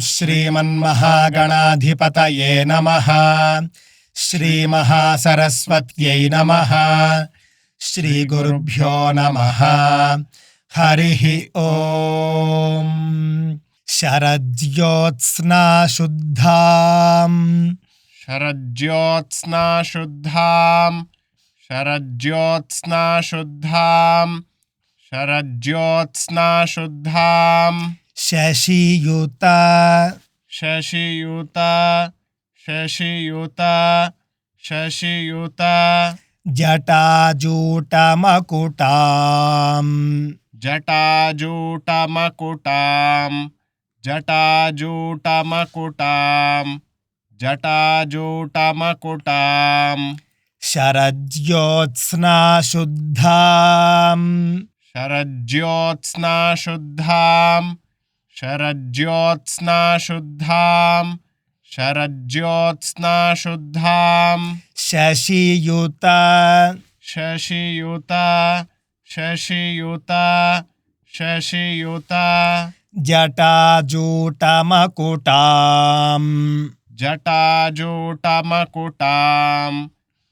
श्रीमन्महागणाधिपतये नमः। श्रीमहासरस्वत्यै नमः। श्रीगुरुभ्यो नमः। हरिः ॐ शरज्योत्स्ना शुद्धाम् शरज्योत्स्ना शुद्धां शरज्योत्स्ना शुद्धां शरज्योत्स्ना शुद्धां शशियुत शशियुत शशियुत शशियुत जटाजूटमकुटाम् जटाजूटमकुटां जटाजूटमकुटां जटाजूटमकुटां शरज्योत्स्ना शुद्धाम् शरज्योत्स्ना शुद्धां शरज्योत्स्ना शुद्धां शशियुता। शशियुता। शशियुता। शशियुता। जटाजोटमकुटां जटाजोटमकुटां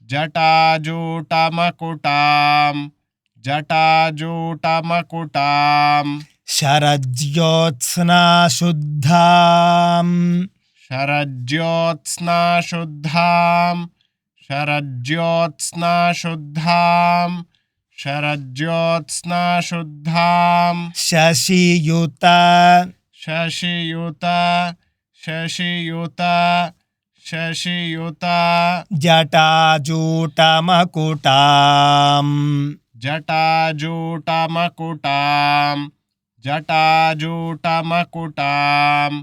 जटाजोटमकुटां जटाजोट मकुटाम् शरज्योत्स्ना शुद्धाम् शरज्योत्स्ना शुद्धां शरज्योत्स्ना शुद्धां शरज्योत्स्ना शुद्धां शशियुत शशियुत शशियुत शशियुत जटाजूटमकुटाम् जटाजूटमकुटां जटा जूटा मकुटाम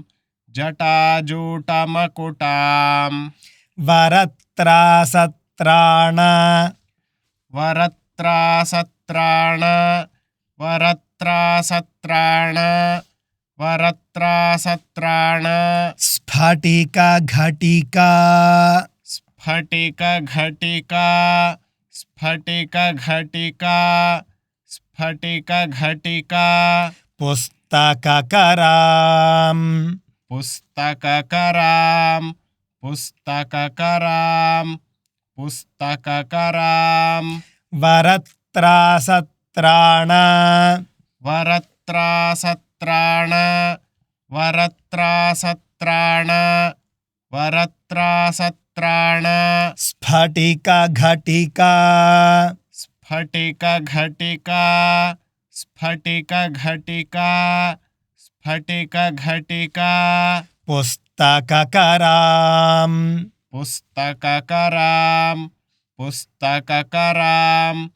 जटा जूटा मकुटाम। वरत्रा सत्राण वरत्रा सत्राण वरत्रा सत्राण वरत्रा सत्राण स्फटिका घटिका। स्फटिका घटिका स्फटिका घटिका स्फटिका घटिका। पुस्तककराम्। पुस्तककरां पुस्तककरां पुस्तककरां वरत्रासत्राण। वरत्रासत्राण। वरत्रासत्राण। वरत्रासत्राण। स्फटिकघटिका। स्फटिकघटिका। स्फटिका घटिका स्फटिका घटिका। पुस्तक कराम। पुस्तक कराम पुस्तक कराम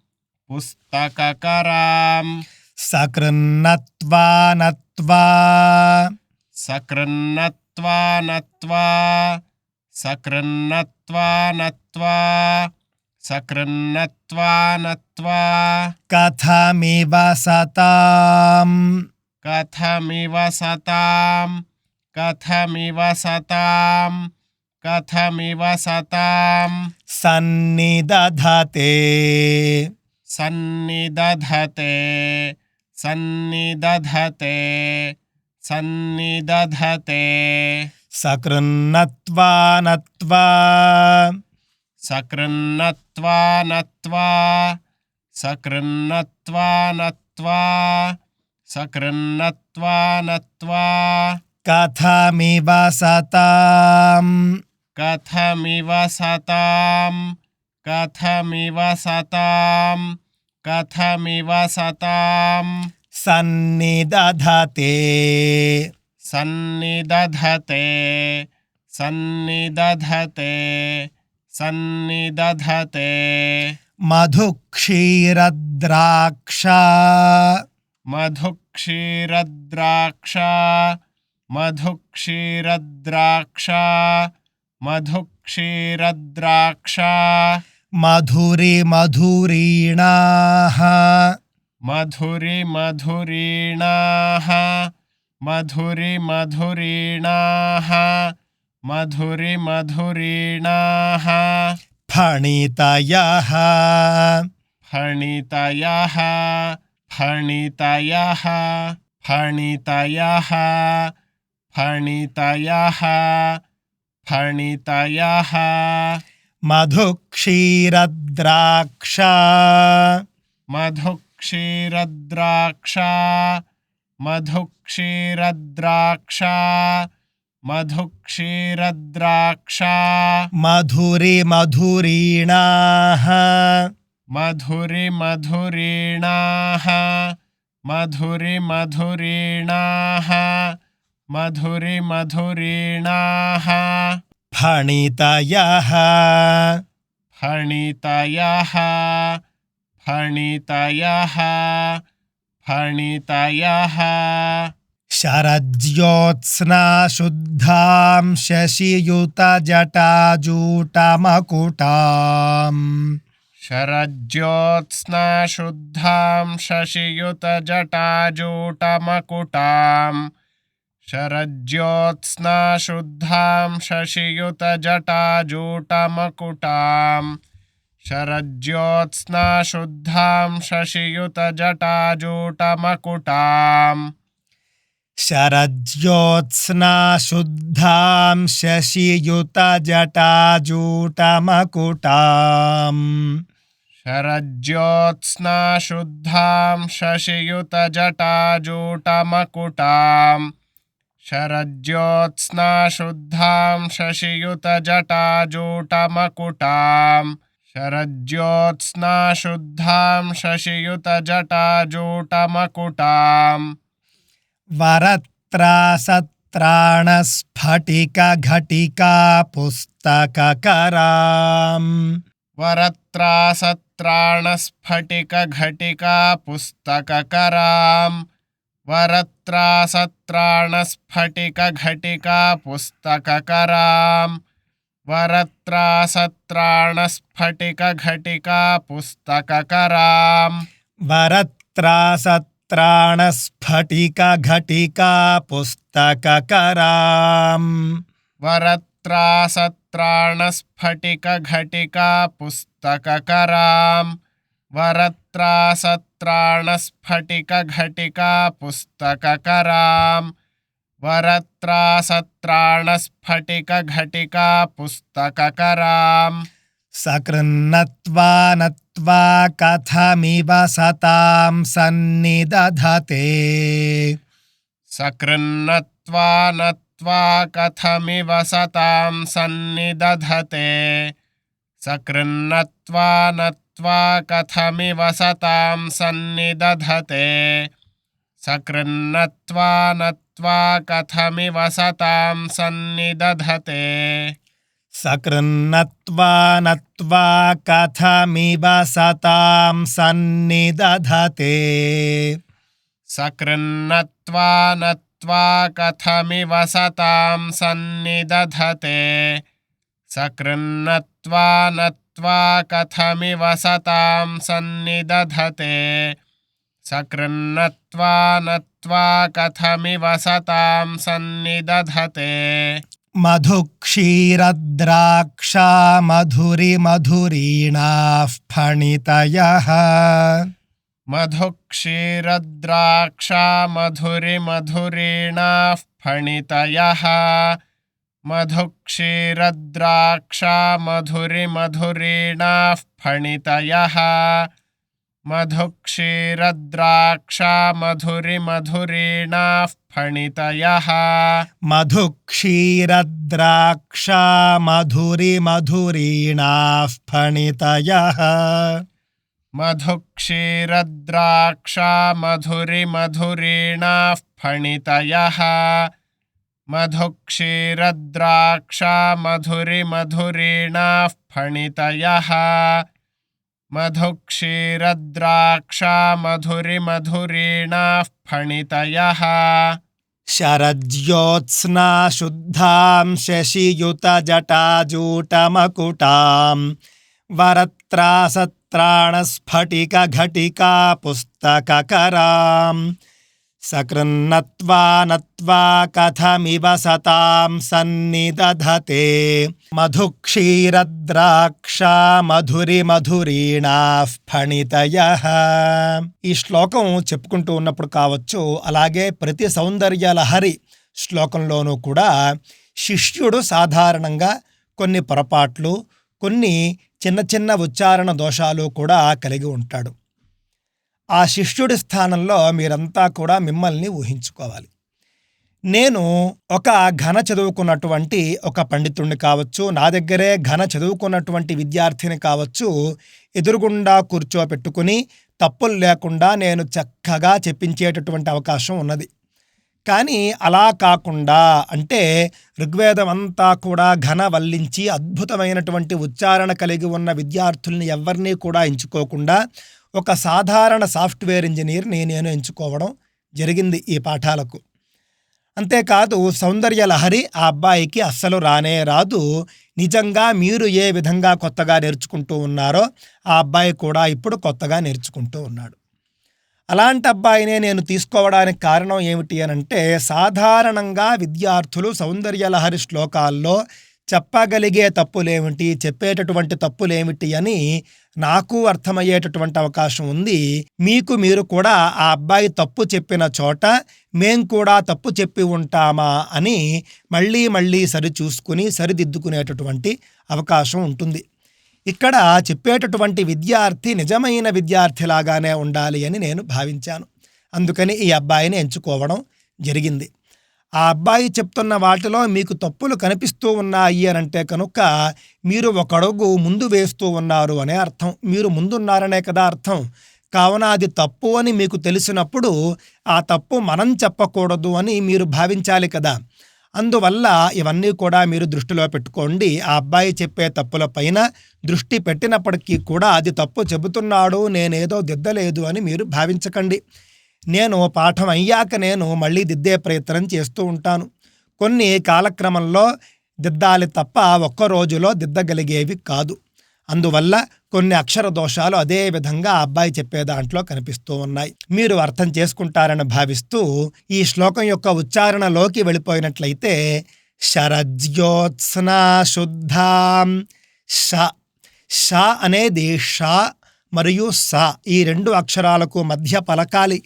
पुस्तक कराम। सकृन्नत्वा नत्वा। सकृन्नत्वा नत्वा सकृन्नत्वा नत्वा। सकृन्नत्वा नत्वा। कथमिव सताम्। कथमिव सतां कथमिव सतां कथमिव सतां सन्निदधते। सन्निदधते। सन्निदधते। सन्निदधते। सकृन्नत्वा नत्वा। सकृन्नत्वा नत्वा सकृन्नत्वा नत्वा सकृन्नत्वा नत्वा। कथमिव सताम्। कथमिव सतां कथमिव सतां कथमिव सतां सन्निदधते। सन्निदधते सन्निदधते सन्निदधते। मधुक्षीरद्राक्षा। मधुक्षीरद्राक्षा। मधुक्षीरद्राक्षा। मधुक्षीरद्राक्षा। मधुरी मधुरीणाः। मधुरि मधुरीणाः। मधुरि मधुरीणाः। मधुरिमधुरीणाः फणितयः। फणितयः। फणितयः। फणितयः। फणितयः। फणितयः। मधुक्षीरद्राक्षा। मधुक्षीरद्राक्षा। मधुक्षीरद्राक्षा मधुक्षीरद्राक्षा। मधुरि मधुरीणाः। मधुरि मधुरीणाः। मधुरि मधुरीणाः। मधुरि मधुरीणाः। फणितयः। फणितयः। फणितयः। फणितयः। शरज्योत्स्ना शुद्धां शशियुतजटाजूटमकुटाम्। शरज्योत्स्ना शुद्धां शशियुतजटाजूटमकुटाम्। शरज्योत्स्ना शुद्धां शशियुतजटाजूटमकुटाम्। शरज्योत्स्ना शुद्धां शशियुतजटाजूटमकुटाम्। शरज्योत्स्ना शुद्धां शशियुत जटा जूटमकुटां शरज्योत्स्ना शुद्धां शशियुतजटाजूटमकुटाम्। शरज्योत्स्ना शुद्धां शशियुतजटाजूटमकुटां शरज्योत्स्ना शुद्धां शशियुत वरत्रासत्राणस्फटिकघटिकापुस्तककराम्। वरत्रासत्राणस्फटिकघटिकापुस्तककराम्। वरत्रासत्राणस्फटिकघटिकापुस्तककराम्। वरत्रासत्राणस्फटिकघटिकापुस्तककराम्। वरत्रासत् वरत्राणस्फटिकघटिकापुस्तककराम् वरत्रासत्राणस्फटिकघटिकापुस्तककराम् वरत्रासत्राणस्फटिकघटिकापुस्तककराम् पुस्तक सकृन्नत्वा नत्वा कथमिव सतां सन्निदधते। सकृन्नत्वा नत्वा कथमिव सतां सन्निदधते। सकृन्नत्वा नत्वा कथमिव सतां सन्निदधते। सकृन्नत्वा नत्वा कथमिव सतां सन्निदधते सकृन्नत्वा नत्वा कथमिव सतां सन्निदधते। सकृन्नत्वा नत्वा कथमिव सतां सन्निदधते। सकृन्नत्वा नत्वा कथमिव सतां सन्निदधते। सकृन्नत्वा नत्वा कथमिव सतां सन्निदधते मधुक्षीरद्राक्षा मधुरिमधुरीणाः फणितयः। मधुक्षीरद्राक्षा फणितयः। मधुक्षीरद्राक्षा मधुरिमधुरीणाः फणितयः। मधुक्षीरद्राक्षा मधुरिमधुरीणाः फणितयः मधुक्षीरद्राक्षा मधुरिमधुरीणाः फणितयः मधुक्षीरद्राक्षा मधुरिमधुरीणाः फणितयः मधुक्षीरद्राक्षा मधुरिमधुरीणाः फणितयः मधु क्षीरद्राक्षा मधुरिमधुरीणाः फणितयः। शरज्योत्स्ना शुद्धां शशियुतजटाजूटमकुटां वरत्रासत्राणस्फटिकघटिका पुस्तककराम् सकृन्नत्वा नत्वा कथमिव सतां सन्निदधते మధుక్షీరద్రాక్ష మధురి మధురీణా ఫణితయ ఈ శ్లోకం చెప్పుకుంటూ ఉన్నప్పుడు కావచ్చు అలాగే ప్రతి సౌందర్య లహరి శ్లోకంలోనూ కూడా శిష్యుడు సాధారణంగా కొన్ని పొరపాట్లు కొన్ని చిన్న చిన్న ఉచ్చారణ దోషాలు కూడా కలిగి ఉంటాడు ఆ శిష్యుడి స్థానంలో మీరంతా కూడా మిమ్మల్ని ఊహించుకోవాలి. నేను ఒక ఘన చదువుకున్నటువంటి ఒక పండితుడిని కావచ్చు నా దగ్గరే ఘన చదువుకున్నటువంటి విద్యార్థిని కావచ్చు ఎదురుగుండా కూర్చోపెట్టుకుని తప్పులు లేకుండా నేను చక్కగా చెప్పించేటటువంటి అవకాశం ఉన్నది. కానీ అలా కాకుండా అంటే ఋగ్వేదం అంతా కూడా ఘన వల్లించి అద్భుతమైనటువంటి ఉచ్చారణ కలిగి ఉన్న విద్యార్థుల్ని ఎవరినీ కూడా ఎంచుకోకుండా ఒక సాధారణ సాఫ్ట్వేర్ ఇంజనీర్ని నేను ఎంచుకోవడం జరిగింది ఈ పాఠాలకు. అంతేకాదు సౌందర్య లహరి ఆ అబ్బాయికి అస్సలు రానే రాదు. నిజంగా మీరు ఏ విధంగా కొత్తగా నేర్చుకుంటూ ఉన్నారో ఆ అబ్బాయి కూడా ఇప్పుడు కొత్తగా నేర్చుకుంటూ ఉన్నాడు. అలాంటి అబ్బాయినే నేను తీసుకోవడానికి కారణం ఏమిటి అనంటే సాధారణంగా విద్యార్థులు సౌందర్యలహరి శ్లోకాల్లో చెప్పగలిగే తప్పులేమిటి? చెప్పేటటువంటి తప్పులేమిటి అని నాకు అర్థమయ్యేటటువంటి అవకాశం ఉంది. మీకు మీరు కూడా ఆ అబ్బాయి తప్పు చెప్పిన చోట మేం కూడా తప్పు చెప్పి ఉంటామా అని మళ్ళీ మళ్ళీ సరిచూసుకుని సరిదిద్దుకునేటటువంటి అవకాశం ఉంటుంది. ఇక్కడ చెప్పేటటువంటి విద్యార్థి నిజమైన విద్యార్థిలాగానే ఉండాలి అని నేను భావించాను. అందుకని ఈ అబ్బాయిని ఎంచుకోవడం జరిగింది. ఆ అబ్బాయి చెప్తున్న వాటిలో మీకు తప్పులు కనిపిస్తూ ఉన్నాయి అని అంటే కనుక మీరు ఒక అడుగు ముందు వేస్తూ ఉన్నారు అనే అర్థం. మీరు ముందున్నారనే కదా అర్థం. కావున అది తప్పు అని మీకు తెలిసినప్పుడు ఆ తప్పు మనం చెప్పకూడదు అని మీరు భావించాలి కదా. అందువల్ల ఇవన్నీ కూడా మీరు దృష్టిలో పెట్టుకోండి. ఆ అబ్బాయి చెప్పే తప్పుల పైన దృష్టి పెట్టినప్పటికీ కూడా అది తప్పు చెబుతున్నాడు నేనేదో దిద్దలేదు అని మీరు భావించకండి. నేను పాఠం అయ్యాక నేను మళ్ళీ దిద్దే ప్రయత్నం చేస్తూ ఉంటాను. కొన్ని కాలక్రమంలో దిద్దాలి తప్ప ఒక్క రోజులో దిద్దగలిగేవి కాదు. అందువల్ల కొన్ని అక్షర దోషాలు అదే విధంగా అబ్బాయి చెప్పే దాంట్లో కనిపిస్తూ ఉన్నాయి. మీరు అర్థం చేసుకుంటారని భావిస్తూ ఈ శ్లోకం యొక్క ఉచ్చారణలోకి వెళ్ళిపోయినట్లయితే శరజ్యోత్స్నా శుద్ధాం ష ష అనేది ష మరియు స ఈ రెండు అక్షరాలకు మధ్య పలకాలి.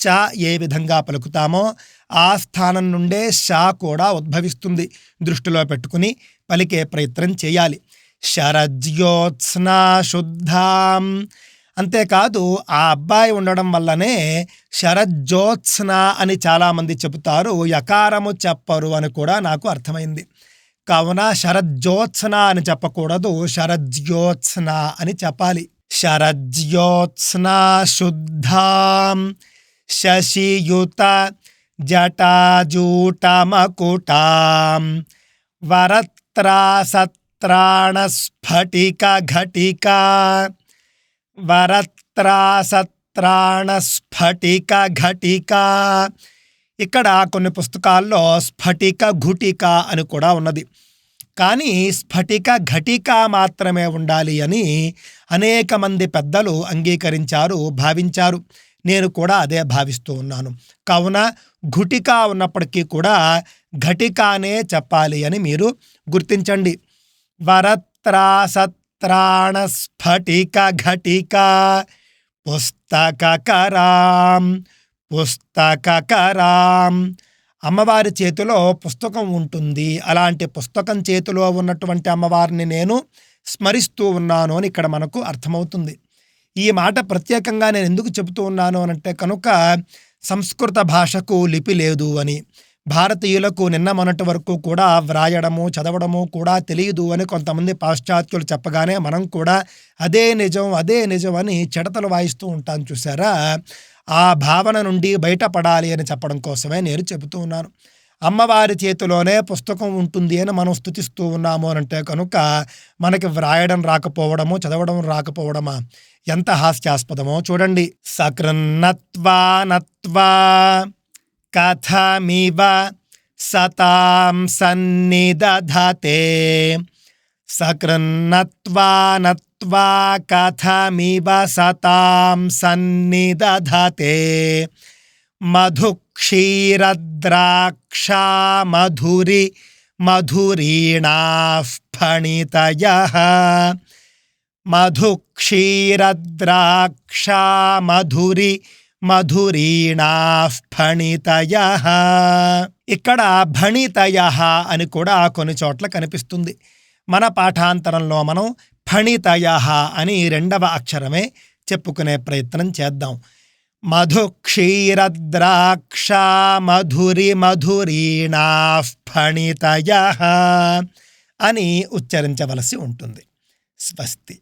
చ ఏ విధంగా పలుకుతామో ఆ స్థానం నుండే షా కూడా ఉద్భవిస్తుంది. దృష్టిలో పెట్టుకుని పలికే ప్రయత్నం చేయాలి. శరజ్యోత్స్నా శుద్ధాం అంతేకాదు ఆ అబ్బాయి ఉండడం వల్లనే శరజ్యోత్స్న అని చాలామంది చెబుతారు. యకారము చెప్పరు అని కూడా నాకు అర్థమైంది. కావున శరజ్యోత్స్న అని చెప్పకూడదు. శరజ్యోత్స్న అని చెప్పాలి. శరజ్యోత్స్న శుద్ధాం శశియుత జటాజూటమకుటాం వరత్రాసత్రాణస్ఫటిక ఘటిక వరత్రాసత్రాణస్ఫటిక ఘటికా ఇక్కడ కొన్ని పుస్తకాల్లో స్ఫటిక ఘుటిక అని కూడా ఉన్నది. కానీ స్ఫటిక ఘటిక మాత్రమే ఉండాలి అని అనేక మంది పెద్దలు అంగీకరించారు భావించారు. నేను కూడా అదే భావిస్తూ ఉన్నాను. కావున ఘుటిక ఉన్నప్పటికీ కూడా ఘటికానే చెప్పాలి అని మీరు గుర్తించండి. వరత్రాసత్రాణ స్ఫటిక ఘటిక పుస్తకరాం పుస్తకరాం అమ్మవారి చేతిలో పుస్తకం ఉంటుంది. అలాంటి పుస్తకం చేతిలో ఉన్నటువంటి అమ్మవారిని నేను స్మరిస్తూ ఉన్నాను అని ఇక్కడ మనకు అర్థమవుతుంది. ఈ మాట ప్రత్యేకంగా నేను ఎందుకు చెబుతూ ఉన్నాను అనంటే కనుక సంస్కృత భాషకు లిపి లేదు అని. భారతీయులకు నిన్న మొన్నటి వరకు కూడా వ్రాయడము చదవడము కూడా తెలియదు అని కొంతమంది పాశ్చాత్యులు చెప్పగానే మనం కూడా అదే నిజం అదే నిజం అని చెడతలు వాయిస్తూ ఉంటాను చూసారా ఆ భావన నుండి బయటపడాలి అని చెప్పడం కోసమే నేను చెబుతూ ఉన్నాను. అమ్మవారి చేతిలోనే పుస్తకం ఉంటుంది అని మనం స్థుతిస్తూ ఉన్నాము అని అంటే కనుక మనకి వ్రాయడం రాకపోవడము చదవడం రాకపోవడమా? ఎంత హాస్యాస్పదమో చూడండి. సకృన్నత్వా నత్వా కథమివ సతాం సన్నిదధతే. సకృన్నత్వా నత్వా కథమివ సతాం సన్నిదధతే. మధుక్ మధురి మధురీణా మధు మధుక్షీరద్రాక్షా మధురి మధురీణా ఫణితయ. ఇక్కడ భణితయ అని కూడా కొన్ని చోట్ల కనిపిస్తుంది. మన పాఠాంతరంలో మనం ఫణితయ అని రెండవ అక్షరమే చెప్పుకునే ప్రయత్నం చేద్దాం. మధు క్షీరద్రాక్ష మధురి మధురీణా ఫణితయ అని ఉచ్చరించవలసి ఉంటుంది. స్వస్తి.